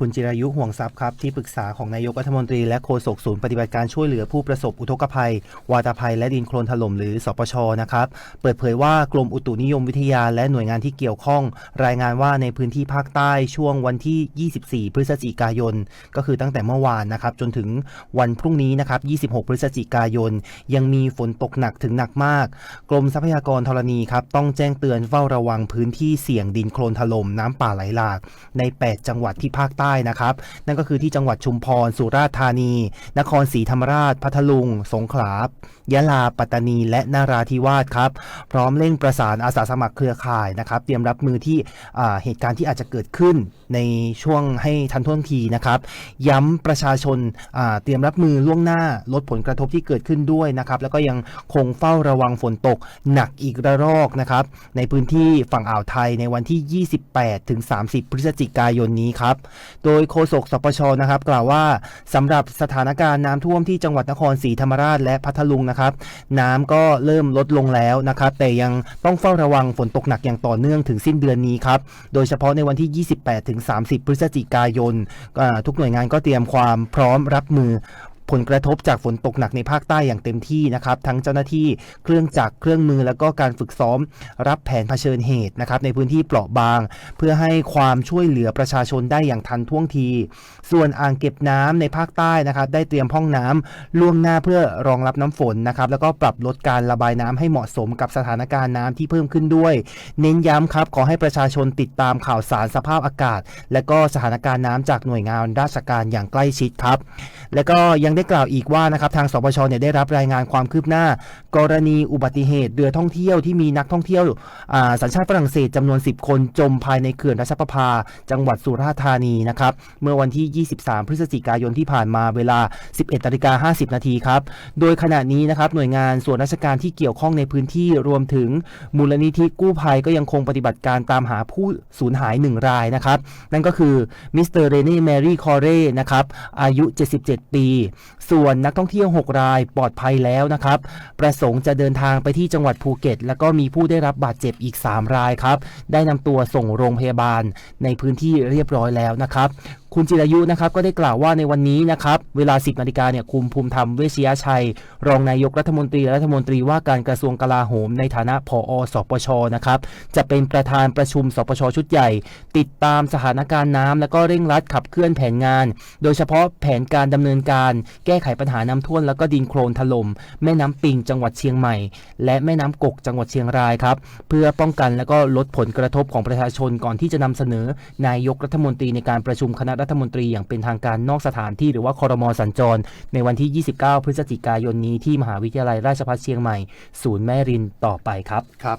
คุณจิรายุห่วงทรัพย์ครับที่ปรึกษาของนายกรัฐมนตรีและโฆษกศูนย์ปฏิบัติการช่วยเหลือผู้ประสบอุทกภัย วาตภัยและดินโคลนถล่มหรือสปชนะครับเปิดเผยว่ากรมอุตุนิยมวิทยาและหน่วยงานที่เกี่ยวข้อง รายงานว่าในพื้นที่ภาคใต้ช่วงวันที่ 24 พฤศจิกายน ก็คือตั้งแต่เมื่อวานนะครับจนถึงวันพรุ่งนี้นะครับ 26 พฤศจิกายน ยังมีฝนตกหนักถึงหนักมาก กรมทรัพยากรธรณีครับต้องแจ้งเตือนเฝ้าระวังพื้นที่เสี่ยงดินโคลนถล่มน้ำป่าไหลหลากใน 8 จังหวัดที่ภาคใต้นะครับ นั่นก็คือที่จังหวัดชุมพร สุราษฎร์ธานี นครศรีธรรมราช พัทลุง สงขลายะลา ปัตตานี และนาราธิวาสครับ พร้อมเร่งประสานอาสาสมัครเครือข่ายนะครับ เตรียมรับมือที่เหตุการณ์ที่อาจจะเกิดขึ้นในช่วงให้ทันท่วงทีนะครับ ย้ำประชาชนาเตรียมรับมือล่วงหน้าลดผลกระทบที่เกิดขึ้นด้วยนะครับ แล้วก็ยังคงเฝ้าระวังฝนตกหนักอีกระลอกนะครับ ในพื้นที่ฝั่งอ่าวไทยในวันที่ 28 ถึง 30 พฤศจิกายนนี้ครับโดยโฆษกสปชนะครับ กล่าวว่าสำหรับสถานการณ์น้ำท่วมที่จังหวัดนครศรีธรรมราชและพัทลุงนะครับ น้ำก็เริ่มลดลงแล้วนะครับ แต่ยังต้องเฝ้าระวังฝนตกหนักอย่างต่อเนื่องถึงสิ้นเดือนนี้ครับ โดยเฉพาะในวันที่ 28ถึง30 พฤศจิกายนทุกหน่วยงานก็เตรียมความพร้อมรับมือ ผลกระทบจากฝนตกหนักในภาคใต้อย่างเต็มที่นะครับทั้งเจ้าหน้าที่เครื่องจักรเครื่องมือ แล้วก็การฝึกซ้อมรับแผนเผชิญเหตุนะครับในพื้นที่เปราะบาง เพื่อให้ความช่วยเหลือประชาชนได้อย่างทันท่วงที ส่วนอ่างเก็บน้ำในภาคใต้นะครับได้เตรียมห้องน้ำล่วงหน้าเพื่อรองรับน้ำฝนนะครับแล้วก็ปรับลดการระบายน้ำให้เหมาะสมกับสถานการณ์น้ำที่เพิ่มขึ้นด้วย เน้นย้ำครับขอให้ประชาชนติดตามข่าวสารสภาพอากาศ และก็สถานการณ์น้ำจากหน่วยงานราชการอย่างใกล้ชิดครับ และก็ยังได้กล่าวอีกว่านะครับทางสปชเนี่ยได้รับรายงานความคืบหน้า กรณีอุบัติเหตุเรือท่องเที่ยวที่มีนักท่องเที่ยวสัญชาติฝรั่งเศสจำนวน 10 คนจมภายในเขื่อนรัชประภา จังหวัดสุราษฎร์ธานีนะครับเมื่อวันที่ 23 พฤศจิกายนที่ผ่านมาเวลา 11นาฬิกา50 นาทีครับโดยขณะนี้นะครับหน่วยงานส่วนราชการที่เกี่ยวข้องในพื้นที่รวมถึงมูลนิธิกู้ภัยก็ยังคงปฏิบัติการตามหาผู้สูญหายหนึ่งรายนะครับ นั่นก็คือมิสเตอร์เรเน่แมรี่คอเร่นะครับอายุ 77 ปีส่วนนักท่องเที่ยว 6 รายปลอดภัยแล้วนะครับ ประสงค์จะเดินทางไปที่จังหวัดภูเก็ต แล้วก็มีผู้ได้รับบาดเจ็บอีก 3 รายครับ ได้นำตัวส่งโรงพยาบาลในพื้นที่เรียบร้อยแล้วนะครับ คุณจิรายุนะครับก็ได้กล่าวว่าในวันนี้นะครับเวลา 10นาฬิกาเนี่ยคุมภูมิธรรมเวชยชัย รองนายกรัฐมนตรีและรัฐมนตรีว่าการกระทรวงกลาโหม ในฐานะผอสปชนะครับจะเป็นประธานประชุมสปชชุดใหญ่ ติดตามสถานการณ์น้ำและก็เร่งรัดขับเคลื่อนแผนงาน โดยเฉพาะแผนการดำเนินการ แก้ไขปัญหาน้ำท่วมแล้วก็ดินโคลนถล่มแม่น้ำปิงจังหวัดเชียงใหม่ และแม่น้ำกกจังหวัดเชียงรายครับเพื่อป้องกันและก็ลดผลกระทบของประชาชนก่อนที่จะนำเสนอนายกรัฐมนตรีในการประชุมคณะรัฐมนตรีอย่างเป็นทางการนอกสถานที่หรือว่าคอรมอสัญจร ในวันที่ 29 พฤศจิกายนนี้ที่มหาวิทยาลัยราชภัฏเชียงใหม่ ศูนย์แม่รินต่อไปครับ ครับ